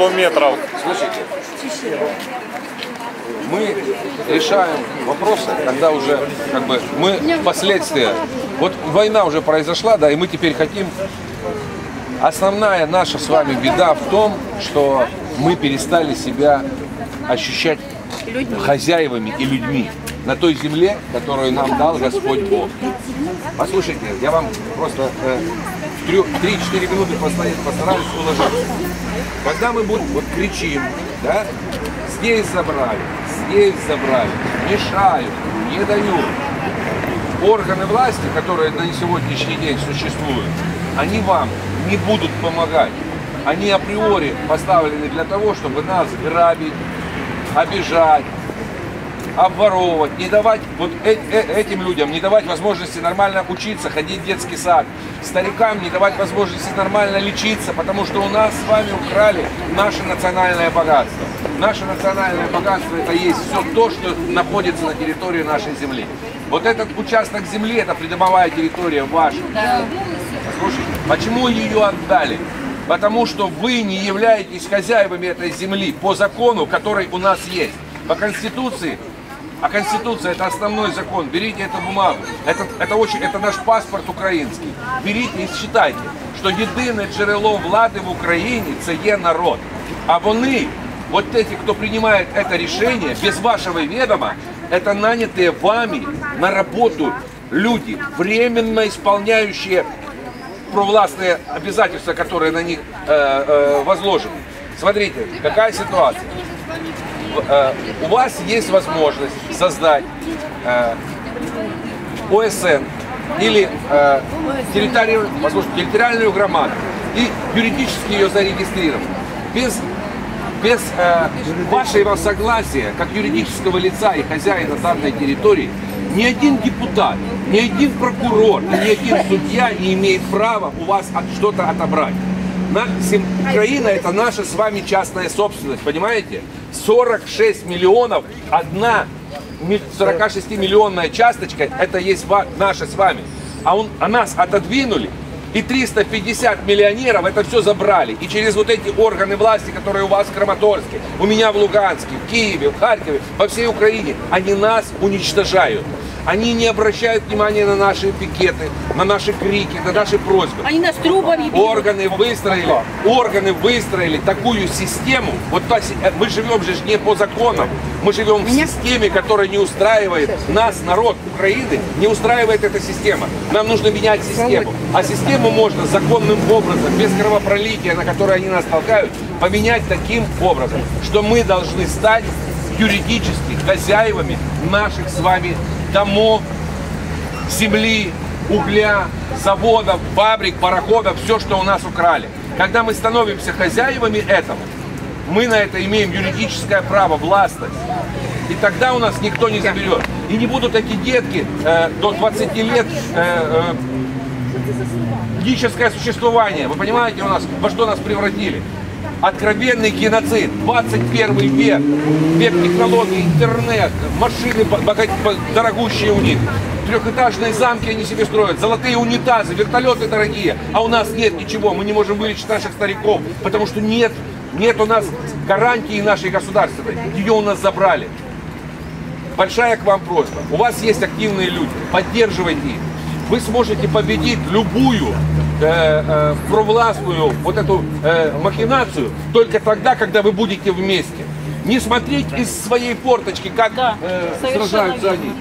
100 метров. Слушайте, мы решаем вопросы, когда уже как бы мы последствия. Вот война уже произошла, да, и мы теперь хотим. Основная наша с вами беда в том, что мы перестали себя ощущать хозяевами и людьми на той земле, которую нам дал Господь Бог. Послушайте, я вам просто э, в 3-4 минуты постараюсь, уложиться. Когда мы будем, вот кричим, да, здесь забрали, здесь забрали, мешают, не дают. Органы власти, которые на сегодняшний день существуют, они вам не будут помогать. Они априори поставлены для того, чтобы нас грабить, обижать, обворовывать, не давать вот э э этим людям, не давать возможности нормально учиться, ходить в детский сад, старикам не давать возможности нормально лечиться, потому что у нас с вами украли наше национальное богатство. Наше национальное богатство это есть все то, что находится на территории нашей земли. Вот этот участок земли, это придомовая территория ваша. Слушайте, почему ее отдали? Потому что вы не являетесь хозяевами этой земли по закону, который у нас есть. По Конституции а Конституция это основной закон. Берите эту бумагу. Это, это, очень, это наш паспорт український. Беріть і считайте, що єдине джерело влади в Україні це є народ. А вони, вот эти, кто принимает это решение, без вашего ведома, это нанятые вами на работу люди, временно исполняющие провластные обязательства, которые на них э, э, возложены. Смотрите, какая ситуация. Э, у вас есть возможность создать э, ОСН или э, возможно, территориальную громаду и юридически ее зарегистрировать. Без, без э, вашего согласия, как юридического лица и хозяина данной территории, ни один депутат, ни один прокурор, ни один судья не имеет права у вас от, что-то отобрать. На, сем, Украина это наша с вами частная собственность, понимаете? 46 миллионов, одна 46 миллионная часточка, это есть наша с вами. А, он, а нас отодвинули, и 350 миллионеров это все забрали. И через вот эти органы власти, которые у вас в Краматорске, у меня в Луганске, в Киеве, в Харькове, по всей Украине, они нас уничтожают. Они не обращают внимания на наши пикеты, на наши крики, на наши просьбы. Они нас трубами бьют. Органы выстроили, органы выстроили такую систему. Вот та э, мы живем же не по законам, мы живем в системе, которая не устраивает нас, народ Украины, не устраивает эта система. Нам нужно менять систему. А систему можно законным образом, без кровопролития, на которое они нас толкают, поменять таким образом, что мы должны стать юридически хозяевами наших с вами домов, земли, угля, заводов, фабрик, пароходов, все, что у нас украли. Когда мы становимся хозяевами этого, мы на это имеем юридическое право, властность. И тогда у нас никто не заберет. И не будут эти детки э, до 20 лет э, э, дическое существование. Вы понимаете, у нас во что нас превратили? Откровенный геноцид. 21 век. Век технологий, интернет, машины дорогущие у них. Трехэтажные замки они себе строят, золотые унитазы, вертолеты дорогие. А у нас нет ничего, мы не можем вылечить наших стариков, потому что нет, нет у нас гарантии нашей государственной. Ее у нас забрали. Большая к вам просьба. У вас есть активные люди. Поддерживайте их. Вы сможете победить любую э, э, провластную вот эту э, махинацию только тогда, когда вы будете вместе. Не смотреть из своей форточки, как э, совершенно сражаются они.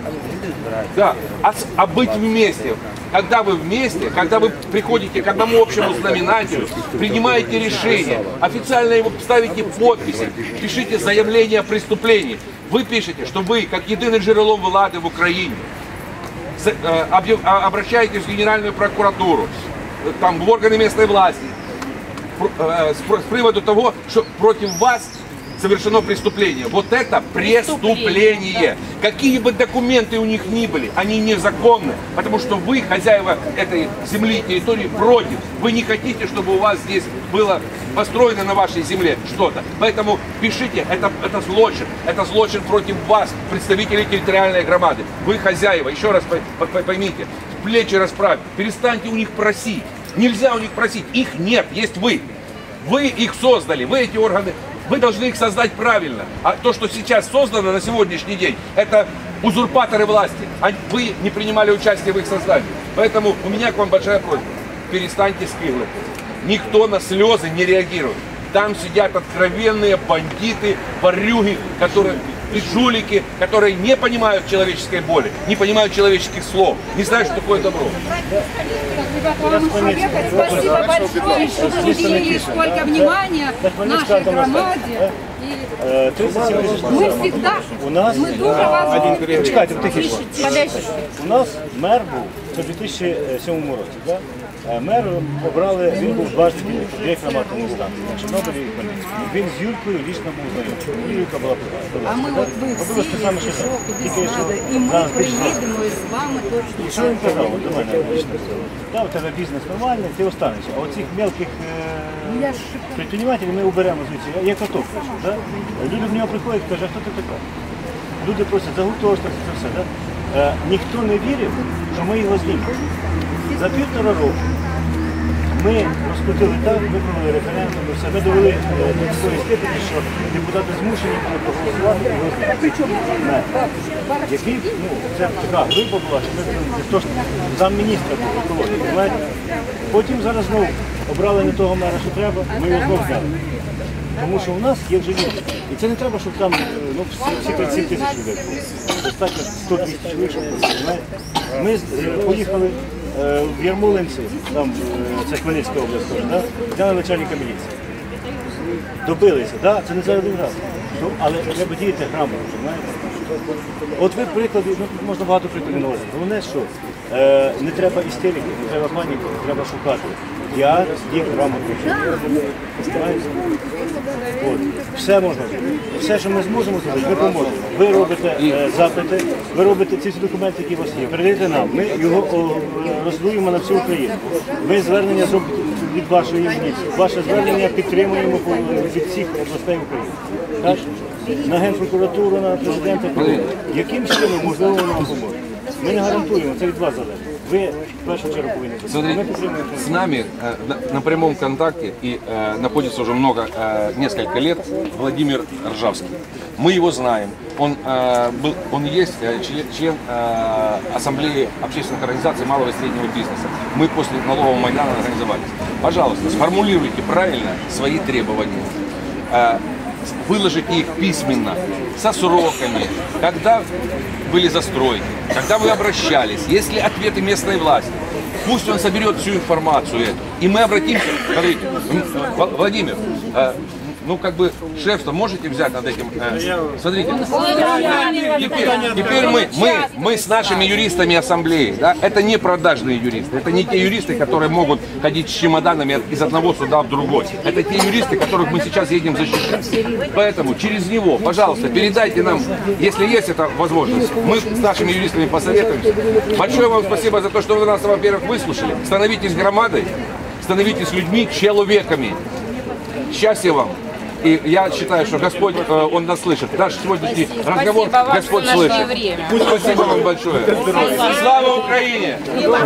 Да, а, а быть вместе. Когда вы вместе, когда вы приходите к одному общему знаменателю, принимаете решение, официально его ставите подписи, пишите заявление о преступлении. Вы пишете, что вы, как единое жерло влады в Украине, э, обращаетесь в Генеральную прокуратуру, э, там, в органы местной власти, э, с приводу того, что против вас совершено преступление. Вот это преступление. Какие бы документы у них ни были, они незаконны, потому что вы, хозяева этой земли территории, против. Вы не хотите, чтобы у вас здесь было построено на вашей земле что-то. Поэтому пишите, это, это злочин. Это злочин против вас, представителей территориальной громады. Вы хозяева, еще раз по- по- поймите, плечи расправьте, перестаньте у них просить. Нельзя у них просить, их нет, есть вы. Вы их создали, вы эти органы, вы должны их создать правильно. А то, что сейчас создано на сегодняшний день, это узурпаторы власти. Вы не принимали участие в их создании. Поэтому у меня к вам большая просьба. Перестаньте скиглать. Никто на слезы не реагирует. Там сидят откровенные бандиты, ворюги, которые и жулики, которые не понимают человеческой боли, не понимают человеческих слов, не знают, что такое добро. Спасибо большое, что уделили столько внимания нашей громаде. И Е, 37 тисяч. мы всегда, У нас дуже вас Чекайте, тихіше. У нас мер був в 2007 році. Да? Е, Мер обрали, він був дважди директор аматорної станції, на Чорнобилі і Хмельницькому. Він з Юлькою лічно був знайомий. Юлька була А ми от ви всі, те саме, що що тільки що і ми приїдемо і з вами точно. І що він казав до мене лично? Да, у тебе бізнес нормальний, ти останешся. А оцих мелких Ну, е, предпринимателів ми уберемо звідси. Я каток да? Люди до нього приходять і кажуть, а хто ти така? Люди просять за це все. Да? Е, ніхто не вірив, що ми його знімемо. За півтора року ми розкрутили так, ми провели референдум, і все. Ми довели е, до такої степені, що депутати змушені були проголосувати і його зняти. Який, ну, це така глиба була, що ми не то ж замміністра екології. Потім зараз знову обрали не того мера, що треба, ми його знову зняли. Тому що у нас є вже люди. І це не треба, щоб там е, ну, всі, всі 37 тисяч людей. Достатньо 100 тисяч чоловік, щоб. Ми е, поїхали е, в Ярмолинці, там це Хмельницька область, да? взяли начальника міліції. Добилися, да? це не за один раз. Але треба діяти грамотно, розумієте? От ви приклади, ну можна багато прикладів наводити. Головне, що е, не треба істерики, не треба паніки, треба шукати. Я їх грамотно? От. Все можна зробити. Все, що ми зможемо зробити, ми поможемо. Ви робите е, запити, ви робите ці всі документи, які у вас є. Передаєте нам. Ми його о, роздуємо на всю Україну. Ви звернення зробите від вашої імені. Ваше звернення підтримуємо по- від всіх областей України. Так? На Генпрокуратуру, на президента. Яким чином можливо нам поможе? Ми не гарантуємо, це від вас залежить. Ви в першу чергу повинні. це зробити. Ми Смотрите, підтримуємо. с нами э, на, на прямом контакте и э, находится уже много, э, несколько лет Владимир Ржавский. Мы его знаем. Он, э, был, он есть э, член, член э, Ассамблеи общественных организаций малого и среднего бизнеса. Мы после налогового Майдана организовались. Пожалуйста, сформулируйте правильно свои требования. Э, выложите их письменно, со сроками, когда были застройки, когда вы обращались, есть ли ответы местной власти. Пусть он соберет всю информацию эту, и мы обратимся. Смотрите, Владимир, э, ну как бы шефство можете взять над этим? э, смотрите, теперь, теперь мы, мы, мы с нашими юристами ассамблеи, да, это не продажные юристы, это не те юристы, которые могут ходить с чемоданами из одного суда в другой. Это те юристы, которых мы сейчас едем защищать. Поэтому через него, пожалуйста, передайте нам, если есть эта возможность, мы с нашими юристами посоветуемся. Большое вам спасибо за то, что вы нас, во-первых, выслушали. Становитесь громадой, становитесь людьми, человеками. Счастья вам. И я считаю, что Господь, э, Он нас слышит. Наш сегодняшний разговор Спасибо Господь слышит. время. Спасибо вам большое. Слава Украине! Спасибо.